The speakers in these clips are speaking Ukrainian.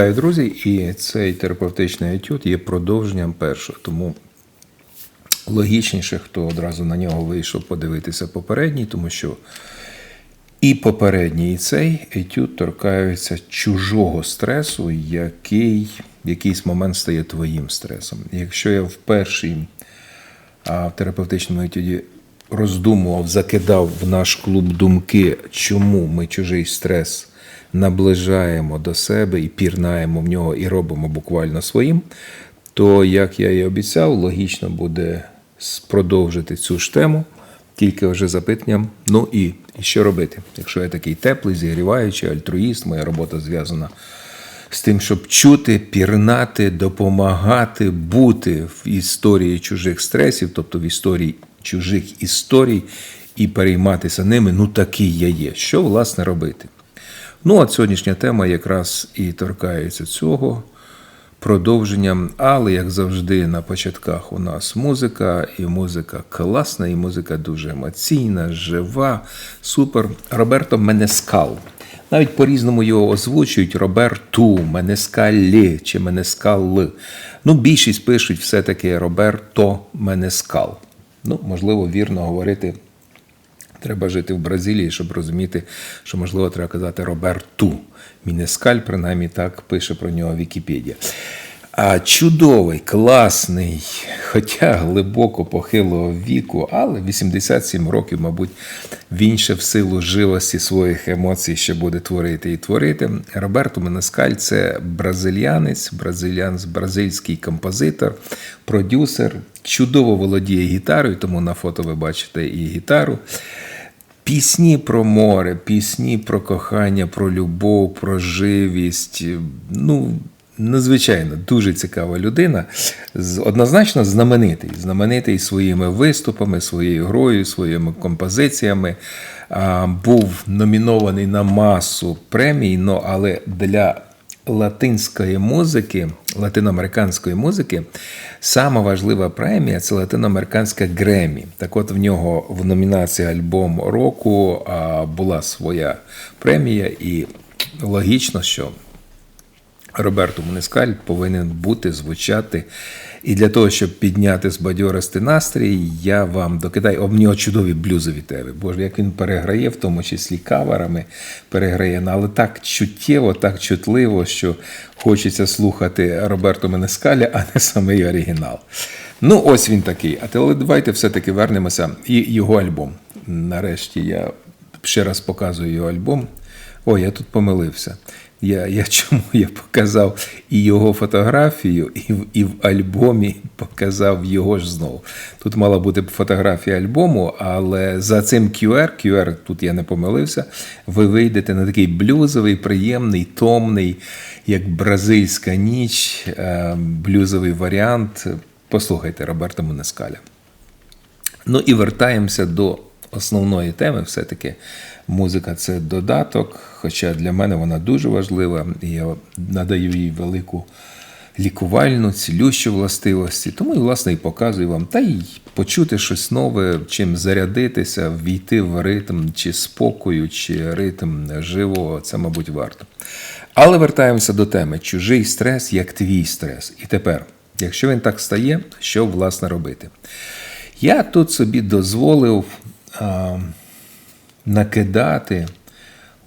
Вітаю, друзі! І цей терапевтичний етюд є продовженням першого. Тому логічніше, хто одразу на нього вийшов подивитися попередній, тому що і попередній, і цей етюд торкаються чужого стресу, який в якийсь момент стає твоїм стресом. Якщо я в першій в терапевтичному етюді роздумував, закидав в наш клуб думки, чому ми чужий стрес наближаємо до себе і пірнаємо в нього і робимо буквально своїм, то, як я і обіцяв, логічно буде продовжити цю ж тему, тільки вже запитанням. Ну і, і що робити? Якщо я такий теплий, зігріваючий, альтруїст, моя робота зв'язана з тим, щоб чути, пірнати, допомагати, бути в історії чужих стресів, тобто в історії чужих історій, і перейматися ними, ну такий я є. Що власне робити? Ну, от сьогоднішня тема якраз і торкається цього продовженням, але, як завжди, на початках у нас музика, і музика класна, і музика дуже емоційна, жива, супер. Роберто Менескал. Навіть по-різному його озвучують Роберту, Менескалі чи Менескал. Ну, більшість пишуть все-таки Роберто Менескал. Ну, можливо, вірно говорити. Треба жити в Бразилії, щоб розуміти, що можливо треба казати Роберту. Мінескаль, принаймні так пише про нього Вікіпедія. А чудовий, класний, хоча глибоко похилого віку, але 87 років, мабуть, він ще в силу живості своїх емоцій ще буде творити і творити. Роберто Менескаль це бразильянець, бразильянець, бразильський композитор, продюсер, чудово володіє гітарою, тому на фото ви бачите і гітару. Пісні про море, пісні про кохання, про любов, про живість. Ну, надзвичайно дуже цікава людина. Однозначно знаменитий. Знаменитий своїми виступами, своєю грою, своїми композиціями. Був номінований на масу премій, але для латинської музики, латиноамериканської музики, сама важлива премія це латиноамериканська Гремі. Так от в нього в номінації Альбом року була своя премія, і логічно, що Роберто Мунескаль повинен бути звучати. І для того, щоб підняти збадьористий настрій, я вам докидаю об нього чудові блюзові теми. Боже, як він переграє, в тому числі каверами переграє, але так чуттєво, так чутливо, що хочеться слухати Роберто Менескаля, а не самий оригінал. Ну, ось він такий. А але давайте все-таки вернемося. І його альбом. Нарешті я ще раз показую його альбом. Ой, я тут помилився. Я я чому я показав і його фотографію, і в, і в альбомі показав його ж знову. Тут мала бути фотографія альбому, але за цим QR, QR, тут я не помилився, ви вийдете на такий блюзовий, приємний, томний, як бразильська ніч, е, блюзовий варіант. Послухайте Роберта Монескаля. Ну і вертаємося до основної теми, все-таки музика це додаток, хоча для мене вона дуже важлива, і я надаю їй велику лікувальну, цілющу властивості. Тому, і, власне, і показую вам, та й почути щось нове, чим зарядитися, війти в ритм чи спокою, чи ритм живого, це, мабуть, варто. Але вертаємося до теми: чужий стрес як твій стрес. І тепер, якщо він так стає, що власне робити? Я тут собі дозволив а, накидати,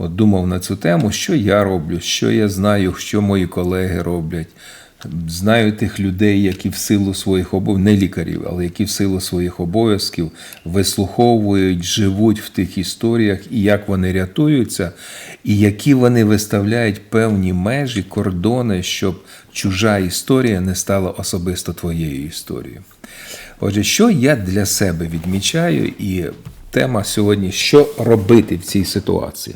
от думав на цю тему, що я роблю, що я знаю, що мої колеги роблять, Знаю тих людей, які в силу своїх обов'язків, не лікарів, але які в силу своїх обов'язків вислуховують, живуть в тих історіях, і як вони рятуються, і які вони виставляють певні межі, кордони, щоб чужа історія не стала особисто твоєю історією. Отже, що я для себе відмічаю, і тема сьогодні: що робити в цій ситуації?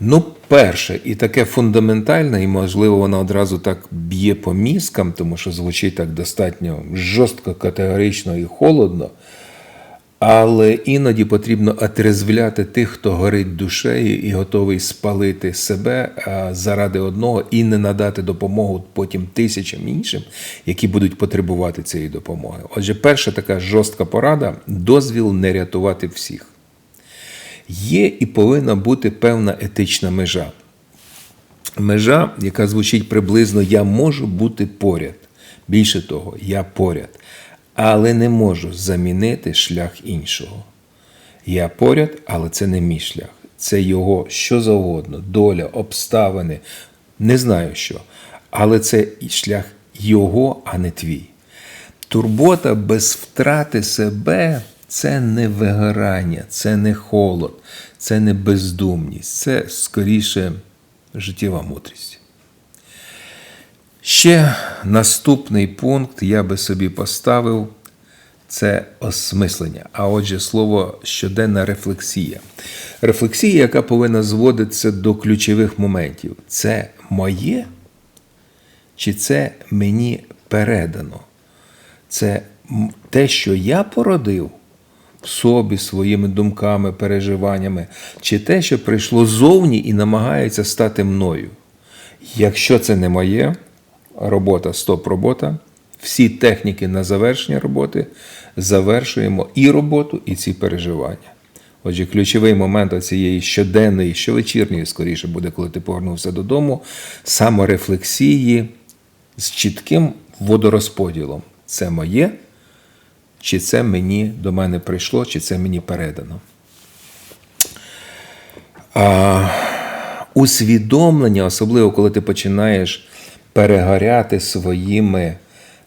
Ну, перше, і таке фундаментальне, і можливо, воно одразу так б'є по мізкам, тому що звучить так достатньо жорстко, категорично і холодно. Але іноді потрібно отрезвляти тих, хто горить душею і готовий спалити себе заради одного і не надати допомогу потім тисячам іншим, які будуть потребувати цієї допомоги. Отже, перша така жорстка порада дозвіл не рятувати всіх. Є і повинна бути певна етична межа. Межа, яка звучить приблизно Я можу бути поряд. Більше того, я поряд, але не можу замінити шлях іншого. Я поряд, але це не мій шлях. Це його що завгодно, доля, обставини, не знаю що. Але це шлях його, а не твій. Турбота без втрати себе це не вигорання, це не холод, це не бездумність, це скоріше життєва мудрість. Ще наступний пункт я би собі поставив це осмислення. А отже, слово щоденна рефлексія. Рефлексія, яка повинна зводитися до ключових моментів. Це моє чи це мені передано? Це те, що я породив в собі своїми думками, переживаннями, чи те, що прийшло зовні і намагається стати мною. Якщо це не моє, робота стоп-робота, всі техніки на завершення роботи завершуємо і роботу, і ці переживання. Отже, ключовий момент цієї щоденної, щовечірньої, скоріше буде, коли ти повернувся додому, саморефлексії з чітким водорозподілом. Це моє, чи це мені до мене прийшло, чи це мені передано. А, Усвідомлення, особливо коли ти починаєш перегоряти своїми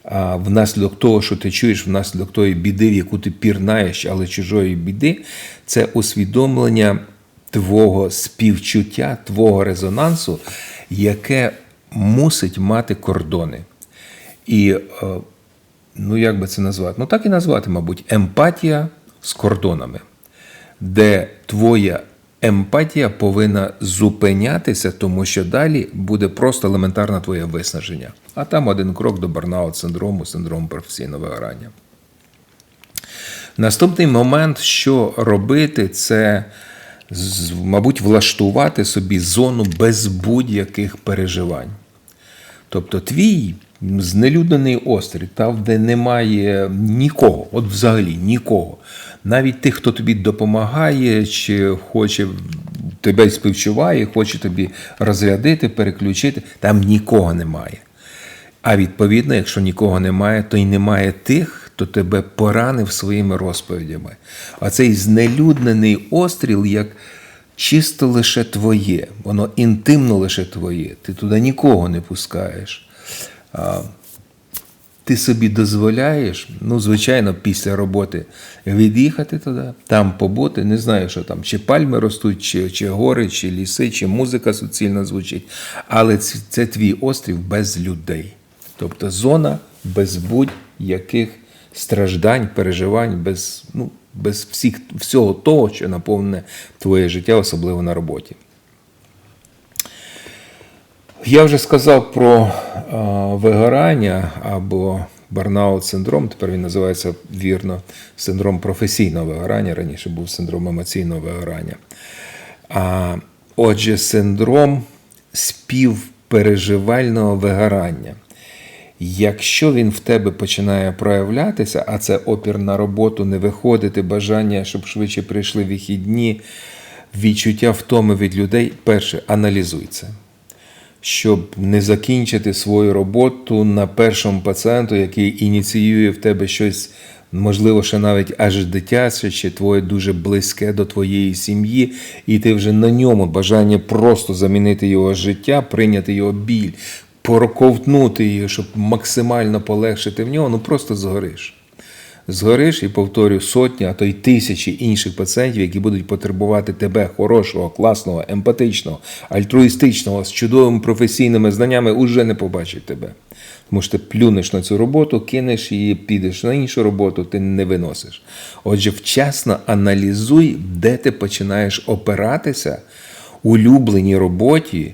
а, внаслідок того, що ти чуєш, внаслідок тої біди, в яку ти пірнаєш, але чужої біди, це усвідомлення твого співчуття, твого резонансу, яке мусить мати кордони. І ну як би це назвати? Ну так і назвати, мабуть, емпатія з кордонами, де твоя емпатія повинна зупинятися, тому що далі буде просто елементарне твоє виснаження. А там один крок до барнаут синдрому, синдрому професійного вигорання. Наступний момент, що робити, це, мабуть, влаштувати собі зону без будь-яких переживань. Тобто, твій знелюднений острів, там, де немає нікого, от взагалі нікого. Навіть тих, хто тобі допомагає, чи хоче тебе співчуває, хоче тобі розрядити, переключити, там нікого немає. А відповідно, якщо нікого немає, то й немає тих, хто тебе поранив своїми розповідями. А цей знелюднений остріл, як чисто лише твоє, воно інтимно лише твоє. Ти туди нікого не пускаєш ти собі дозволяєш, ну, звичайно, після роботи від'їхати туди, там побути, не знаю, що там, чи пальми ростуть, чи чи гори, чи ліси, чи музика суцільно звучить. Але це, це твій острів без людей. Тобто зона без будь-яких страждань, переживань, без ну, без всіх, всього того, що наповнене твоє життя, особливо на роботі. Я вже сказав про вигорання або барнаут синдром. Тепер він називається вірно синдром професійного вигорання. Раніше був синдром емоційного вигорання. А, Отже, синдром співпереживального вигорання. Якщо він в тебе починає проявлятися, а це опір на роботу, не виходити, бажання, щоб швидше прийшли вихідні, відчуття втоми від людей, перше, аналізуй це щоб не закінчити свою роботу на першому пацієнту, який ініціює в тебе щось, можливо, ще навіть аж дитяче, чи твоє дуже близьке до твоєї сім'ї, і ти вже на ньому бажання просто замінити його життя, прийняти його біль. проковтнути її, щоб максимально полегшити в нього, ну просто згориш. Згориш і повторю сотні, а то й тисячі інших пацієнтів, які будуть потребувати тебе хорошого, класного, емпатичного, альтруїстичного, з чудовими професійними знаннями, уже не побачать тебе. Тому що ти плюнеш на цю роботу, кинеш її, підеш на іншу роботу, ти не виносиш. Отже, вчасно аналізуй, де ти починаєш опиратися улюбленій роботі,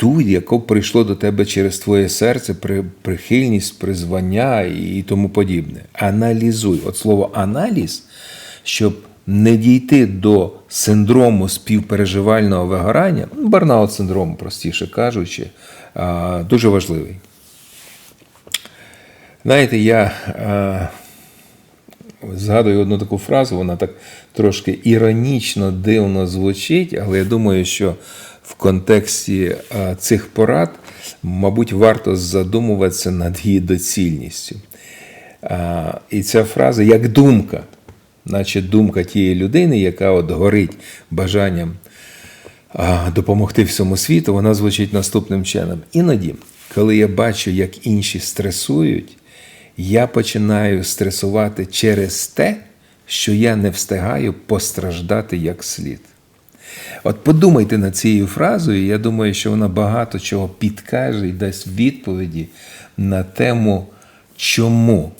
ту, яку прийшло до тебе через твоє серце, при, прихильність, призвання і тому подібне. Аналізуй. От слово аналіз, щоб не дійти до синдрому співпереживального вигорання, барнаут синдрому, простіше кажучи, дуже важливий. Знаєте, я згадую одну таку фразу, вона так трошки іронічно, дивно звучить, але я думаю, що в контексті е, цих порад, мабуть, варто задумуватися над її доцільністю. Е, і ця фраза як думка, наче думка тієї людини, яка от горить бажанням допомогти всьому світу, вона звучить наступним чином. Іноді, коли я бачу, як інші стресують, я починаю стресувати через те, що я не встигаю постраждати як слід. От подумайте над цією фразою, я думаю, що вона багато чого підкаже і дасть відповіді на тему, чому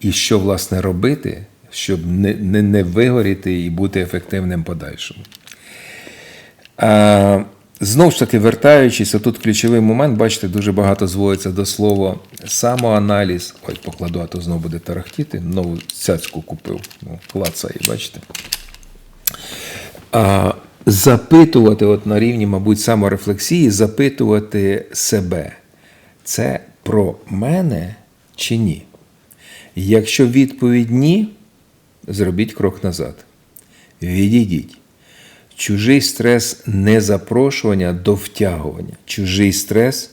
і що власне робити, щоб не, не, не вигоріти і бути ефективним подальшому. А, Знову ж таки, вертаючись, тут ключовий момент, бачите, дуже багато зводиться до слова самоаналіз. Ой, покладу, а то знову буде тарахтіти. Нову цяцьку купив. Ну, клацає, бачите. А, Запитувати от на рівні, мабуть, саморефлексії, запитувати себе. Це про мене чи ні? Якщо відповідь ні, зробіть крок назад. Відійдіть. Чужий стрес не запрошування до втягування. Чужий стрес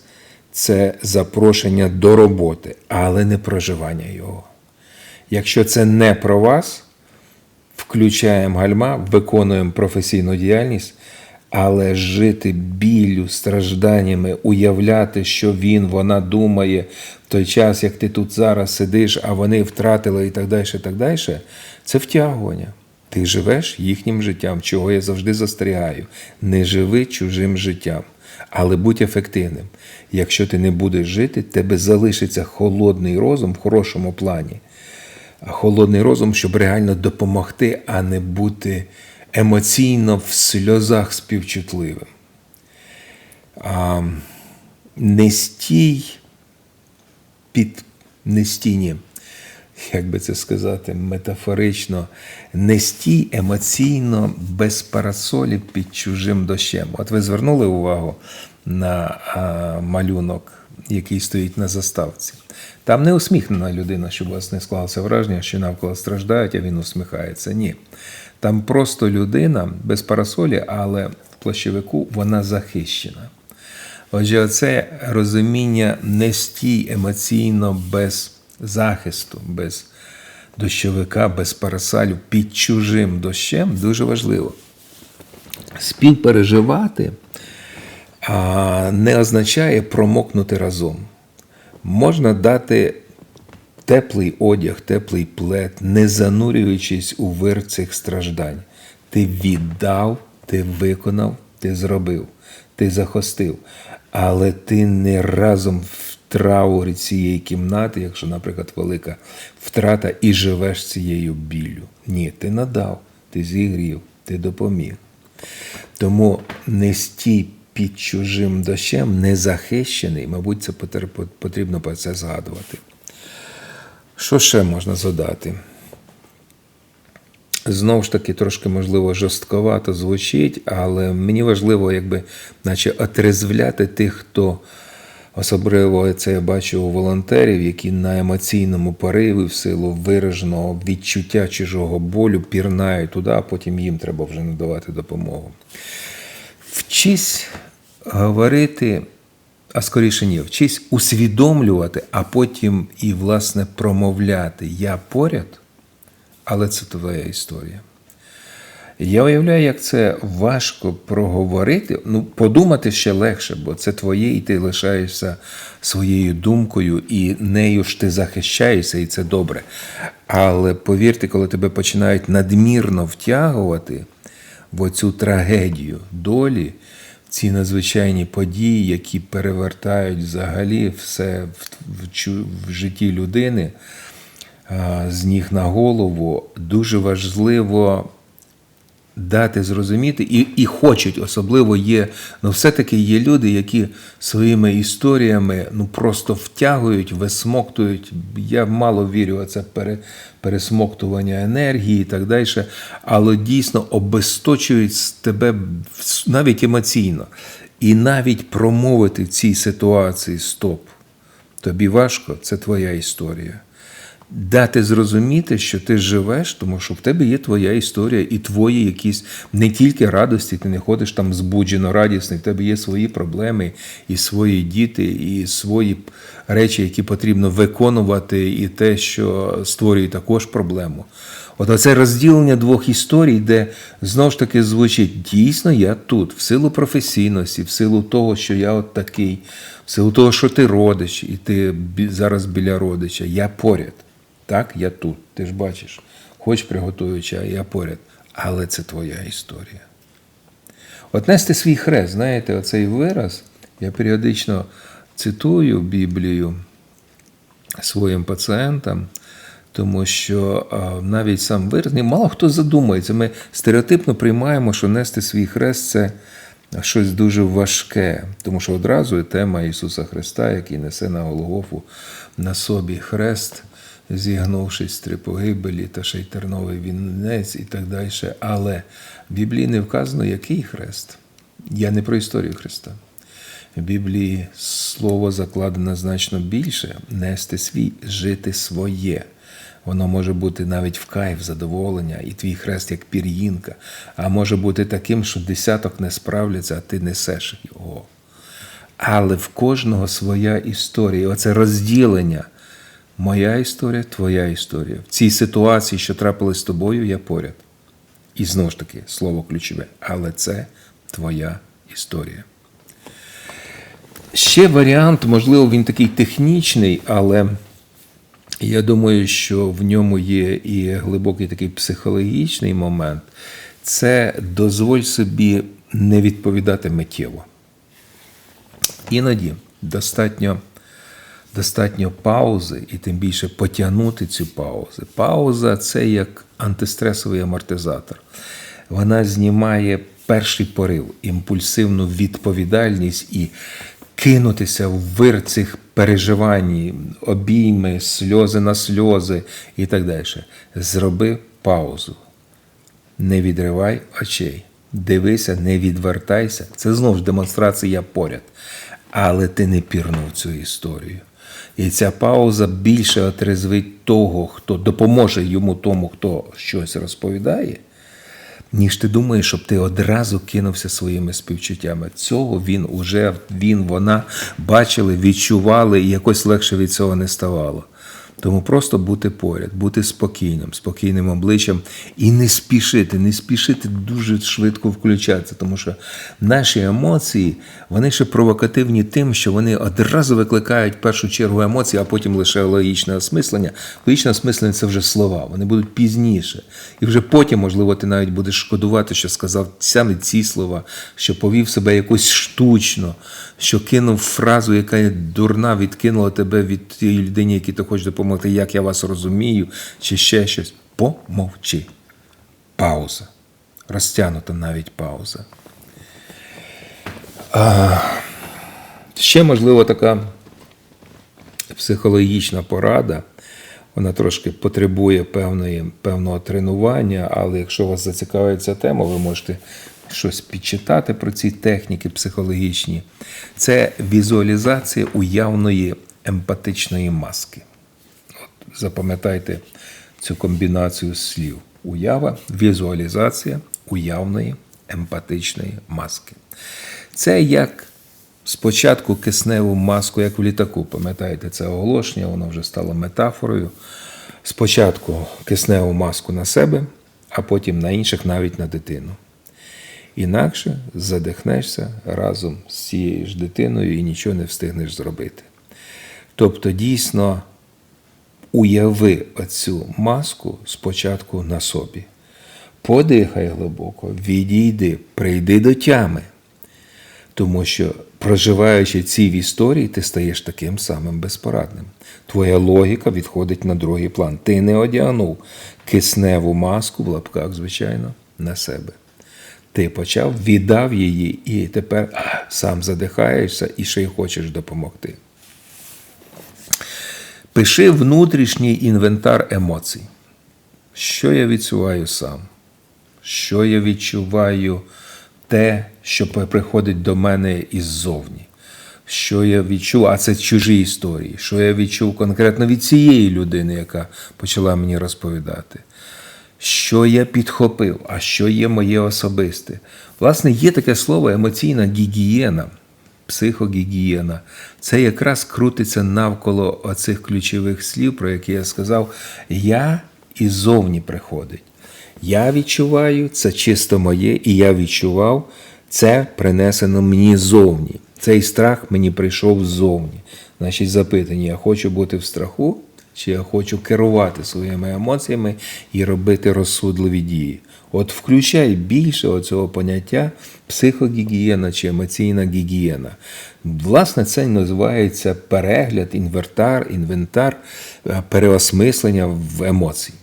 це запрошення до роботи, але не проживання його. Якщо це не про вас, включаємо гальма, виконуємо професійну діяльність, але жити біллю, стражданнями, уявляти, що він, вона думає в той час, як ти тут зараз сидиш, а вони втратили і так далі, і так далі, це втягування. Ти живеш їхнім життям, чого я завжди застерігаю. Не живи чужим життям, але будь ефективним. Якщо ти не будеш жити, тебе залишиться холодний розум в хорошому плані. Холодний розум, щоб реально допомогти, а не бути емоційно в сльозах співчутливим. А, не стій під не стійні як би це сказати, метафорично, не стій емоційно без парасолі під чужим дощем. От ви звернули увагу на а, малюнок, який стоїть на заставці. Там не усміхнена людина, щоб у вас не склалося враження, що навколо страждають, а він усміхається. Ні. Там просто людина без парасолі, але в плащовику вона захищена. Отже, оце розуміння не стій емоційно без захисту, без дощовика, без парасалю під чужим дощем дуже важливо. Співпереживати не означає промокнути разом. Можна дати теплий одяг, теплий плед, не занурюючись у вир цих страждань. Ти віддав, ти виконав, ти зробив, ти захостив, але ти не разом в траурі цієї кімнати, якщо, наприклад, велика втрата, і живеш цією біллю. Ні, ти надав, ти зігрів, ти допоміг. Тому не стій під чужим дощем, незахищений, мабуть, це потрібно про це згадувати. Що ще можна задати? Знову ж таки, трошки, можливо, жорстковато звучить, але мені важливо, якби, наче отрезвляти тих, хто Особливо це я бачу у волонтерів, які на емоційному пориві в силу вираженого відчуття чужого болю пірнають туди, а потім їм треба вже надавати допомогу. Вчись говорити, а скоріше ні, вчись усвідомлювати, а потім і, власне, промовляти Я поряд, але це твоя історія. Я уявляю, як це важко проговорити. Ну, подумати ще легше, бо це твоє, і ти лишаєшся своєю думкою, і нею ж ти захищаєшся, і це добре. Але повірте, коли тебе починають надмірно втягувати в оцю трагедію долі, ці надзвичайні події, які перевертають взагалі все в, житті людини з ніг на голову, дуже важливо дати зрозуміти, і, і хочуть, особливо є, ну все-таки є люди, які своїми історіями ну просто втягують, висмоктують. Я мало вірю, в це пере, пересмоктування енергії і так далі, але дійсно обесточують тебе навіть емоційно. І навіть промовити в цій ситуації стоп. Тобі важко, це твоя історія дати зрозуміти, що ти живеш, тому що в тебе є твоя історія і твої якісь не тільки радості, ти не ходиш там збуджено радісний, в тебе є свої проблеми, і свої діти, і свої речі, які потрібно виконувати, і те, що створює також проблему. От оце розділення двох історій, де знову ж таки звучить дійсно я тут, в силу професійності, в силу того, що я от такий, в силу того, що ти родич, і ти зараз біля родича, я поряд. Так, я тут. Ти ж бачиш, хоч приготую чай, я поряд. Але це твоя історія. От нести свій хрест, знаєте, оцей вираз, я періодично цитую Біблію своїм пацієнтам, тому що навіть сам вираз, мало хто задумується. Ми стереотипно приймаємо, що нести свій хрест це щось дуже важке, тому що одразу і тема Ісуса Христа, який несе на Голгофу на собі хрест, зігнувшись три погибелі та ще й вінець і так далі. Але в Біблії не вказано, який хрест. Я не про історію Христа. В Біблії слово закладено значно більше нести свій, жити своє. Воно може бути навіть в кайф задоволення, і твій хрест як пір'їнка, а може бути таким, що десяток не справляться, а ти несеш його. Але в кожного своя історія. Оце розділення. Моя історія, твоя історія. В цій ситуації, що трапилось з тобою, я поряд. І знову ж таки, слово ключове. Але це твоя історія. Ще варіант, можливо, він такий технічний, але я думаю, що в ньому є і глибокий такий психологічний момент. Це дозволь собі не відповідати миттєво. Іноді достатньо, достатньо паузи, і тим більше потягнути цю паузу. Пауза це як антистресовий амортизатор. Вона знімає перший порив, імпульсивну відповідальність і кинутися в вир цих переживань, обійми, сльози на сльози і так далі. Зроби паузу. Не відривай очей. Дивися, не відвертайся. Це знову ж демонстрація поряд. Але ти не пірнув цю історію. І ця пауза більше отрезвить того, хто допоможе йому тому, хто щось розповідає, ніж ти думаєш, щоб ти одразу кинувся своїми співчуттями. Цього він уже, він, вона бачили, відчували, і якось легше від цього не ставало. Тому просто бути поряд, бути спокійним, спокійним обличчям і не спішити, не спішити дуже швидко включатися, тому що наші емоції вони ще провокативні тим, що вони одразу викликають в першу чергу емоції, а потім лише логічне осмислення. Логічне осмислення це вже слова, вони будуть пізніше. І вже потім, можливо, ти навіть будеш шкодувати, що сказав саме ці слова, що повів себе якось штучно, що кинув фразу, яка дурна відкинула тебе від тієї людини, якій ти хочеш допомогти, як я вас розумію, чи ще щось. Помовчи. Пауза. Розтягнута навіть пауза. А, ще, можливо, така психологічна порада. Вона трошки потребує певної, певного тренування, але якщо вас зацікавить ця тема, ви можете щось підчитати про ці техніки психологічні. Це візуалізація уявної емпатичної маски. Запам'ятайте цю комбінацію слів. Уява, візуалізація уявної емпатичної маски. Це як спочатку кисневу маску, як в літаку. Пам'ятаєте, це оголошення, воно вже стало метафорою. Спочатку кисневу маску на себе, а потім на інших навіть на дитину. Інакше задихнешся разом з цією ж дитиною і нічого не встигнеш зробити. Тобто, дійсно, уяви оцю маску спочатку на собі. Подихай глибоко, відійди, прийди до тями. Тому що, проживаючи ці в історії, ти стаєш таким самим безпорадним. Твоя логіка відходить на другий план. Ти не одягнув кисневу маску в лапках, звичайно, на себе. Ти почав, віддав її, і тепер сам задихаєшся і ще й хочеш допомогти. Пиши внутрішній інвентар емоцій. Що я відчуваю сам? Що я відчуваю те, що приходить до мене іззовні? Що я відчув, а це чужі історії, що я відчув конкретно від цієї людини, яка почала мені розповідати. Що я підхопив, а що є моє особисте? Власне, є таке слово емоційна гігієна, психогігієна. Це якраз крутиться навколо оцих ключових слів, про які я сказав. Я і зовні приходить. Я відчуваю, це чисто моє, і я відчував, це принесено мені зовні. Цей страх мені прийшов ззовні. Значить, запитання: я хочу бути в страху, чи я хочу керувати своїми емоціями і робити розсудливі дії. От включай більше оцього поняття психогігієна чи емоційна гігієна. Власне, це називається перегляд, інвентар, інвентар переосмислення в емоції.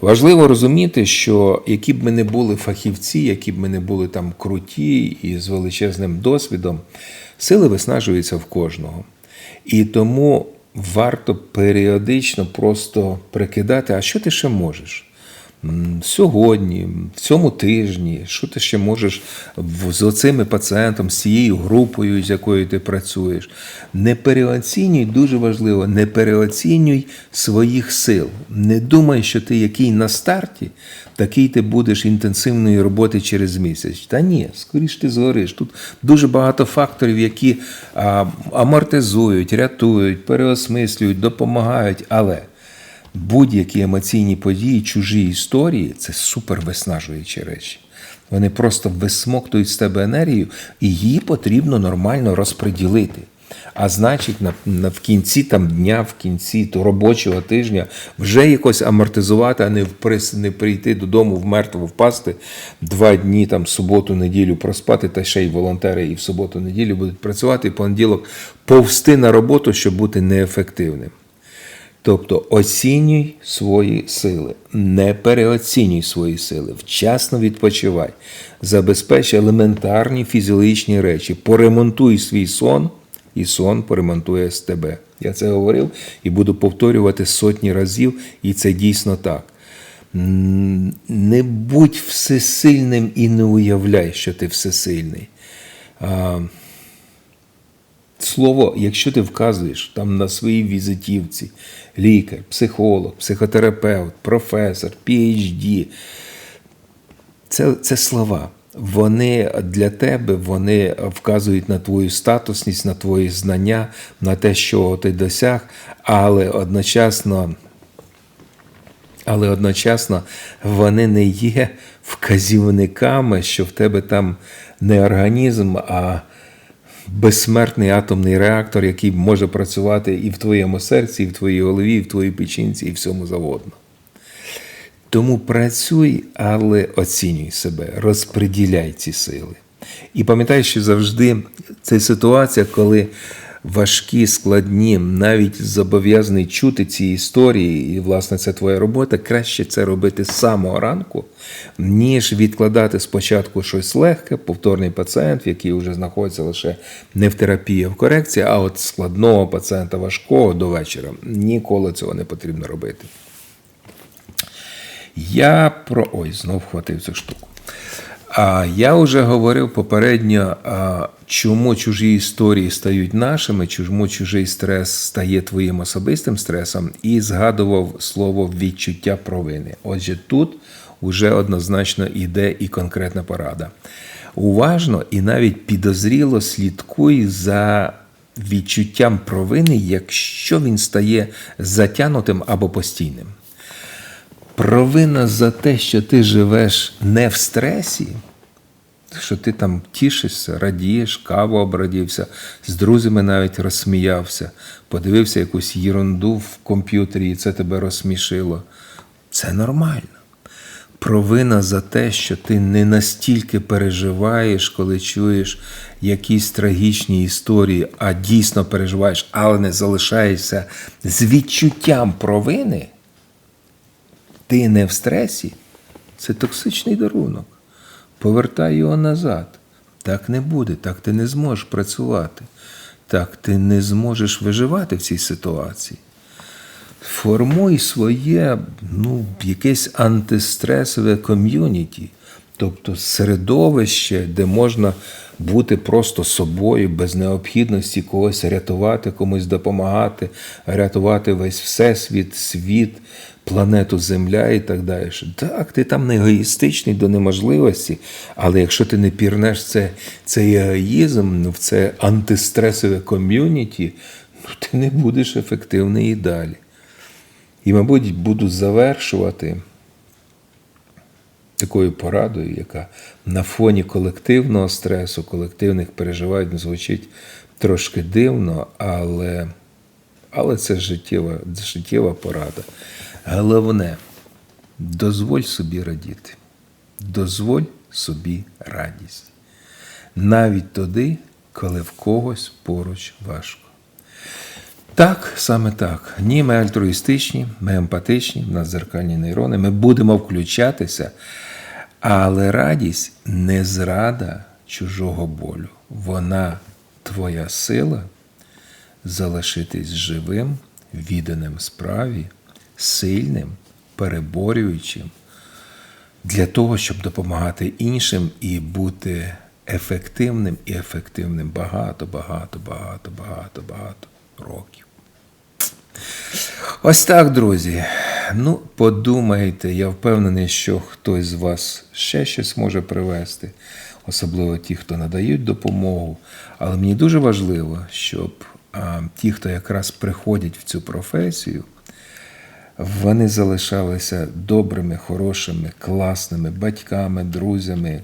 Важливо розуміти, що які б ми не були фахівці, які б ми не були там круті і з величезним досвідом, сили виснажуються в кожного. І тому варто періодично просто прикидати, а що ти ще можеш? Сьогодні, в цьому тижні, що ти ще можеш з оцими пацієнтом, з цією групою, з якою ти працюєш. Не переоцінюй, дуже важливо, не переоцінюй своїх сил. Не думай, що ти який на старті, такий ти будеш інтенсивної роботи через місяць. Та ні, скоріш ти згориш. Тут дуже багато факторів, які а, амортизують, рятують, переосмислюють, допомагають. Але будь-які емоційні події, чужі історії це супер виснажуючі речі. Вони просто висмоктують з тебе енергію, і її потрібно нормально розподілити. А значить, на, на в кінці там дня, в кінці то робочого тижня вже якось амортизувати, а не вприс, не прийти додому в мертво впасти два дні, там суботу, неділю проспати, та ще й волонтери і в суботу, неділю будуть працювати, і понеділок повсти на роботу, щоб бути неефективним. Тобто оцінюй свої сили, не переоцінюй свої сили, вчасно відпочивай, забезпеч елементарні фізіологічні речі, поремонтуй свій сон, і сон поремонтує з тебе. Я це говорив і буду повторювати сотні разів, і це дійсно так. Не будь всесильним і не уявляй, що ти всесильний. Слово, якщо ти вказуєш там на своїй візитівці, лікар, психолог, психотерапевт, професор, PhD, це, це слова. Вони для тебе вони вказують на твою статусність, на твої знання, на те, що ти досяг, але одночасно. Але одночасно вони не є вказівниками, що в тебе там не організм, а безсмертний атомний реактор, який може працювати і в твоєму серці, і в твоїй голові, і в твоїй печінці, і всьому заводно. Тому працюй, але оцінюй себе, розподіляй ці сили. І пам'ятай, що завжди це ситуація, коли важкі, складні, навіть зобов'язаний чути ці історії, і, власне, це твоя робота, краще це робити з самого ранку, ніж відкладати спочатку щось легке, повторний пацієнт, який вже знаходиться лише не в терапії, а в корекції, а от складного пацієнта важкого до вечора. Ніколи цього не потрібно робити. Я про. Ой, знов хватив цю штуку. А я вже говорив попередньо, чому чужі історії стають нашими, чому чужий стрес стає твоїм особистим стресом, і згадував слово відчуття провини. Отже, тут вже однозначно йде і конкретна порада. Уважно і навіть підозріло слідкуй за відчуттям провини, якщо він стає затянутим або постійним. Провина за те, що ти живеш не в стресі, що ти там тішишся, радієш, каву обрадівся, з друзями навіть розсміявся, подивився якусь єрунду в комп'ютері, і це тебе розсмішило. Це нормально. Провина за те, що ти не настільки переживаєш, коли чуєш якісь трагічні історії, а дійсно переживаєш, але не залишаєшся з відчуттям провини, ти не в стресі, це токсичний дарунок. Повертай його назад. Так не буде, так ти не зможеш працювати, так ти не зможеш виживати в цій ситуації. Формуй своє ну, якесь антистресове ком'юніті, тобто середовище, де можна бути просто собою без необхідності когось рятувати, комусь допомагати, рятувати весь всесвіт, світ, планету Земля і так далі. Так, ти там не егоїстичний до неможливості, але якщо ти не пірнеш це, цей егоїзм ну, в це антистресове ком'юніті, ну, ти не будеш ефективний і далі. І, мабуть, буду завершувати такою порадою, яка на фоні колективного стресу, колективних переживань звучить трошки дивно, але, але це життєва, життєва порада. Головне, дозволь собі радіти, дозволь собі радість. Навіть тоді, коли в когось поруч важко. Так, саме так. Ні, ми альтруїстичні, ми емпатичні, в нас зеркальні нейрони, ми будемо включатися, але радість не зрада чужого болю. Вона твоя сила залишитись живим, відданим справі, сильним, переборюючим для того, щоб допомагати іншим і бути ефективним і ефективним багато, багато, багато, багато, багато років. Ось так, друзі. Ну, подумайте, я впевнений, що хтось з вас ще щось може привести, особливо ті, хто надають допомогу. Але мені дуже важливо, щоб а, ті, хто якраз приходять в цю професію, вони залишалися добрими, хорошими, класними батьками, друзями,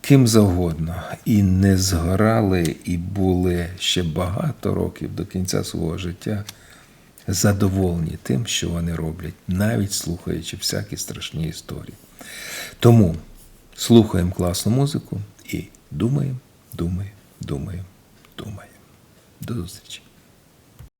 ким завгодно, і не згорали, і були ще багато років до кінця свого життя задоволені тим, що вони роблять, навіть слухаючи всякі страшні історії. Тому слухаємо класну музику і думаємо, думаємо, думаємо, думаємо. До зустрічі!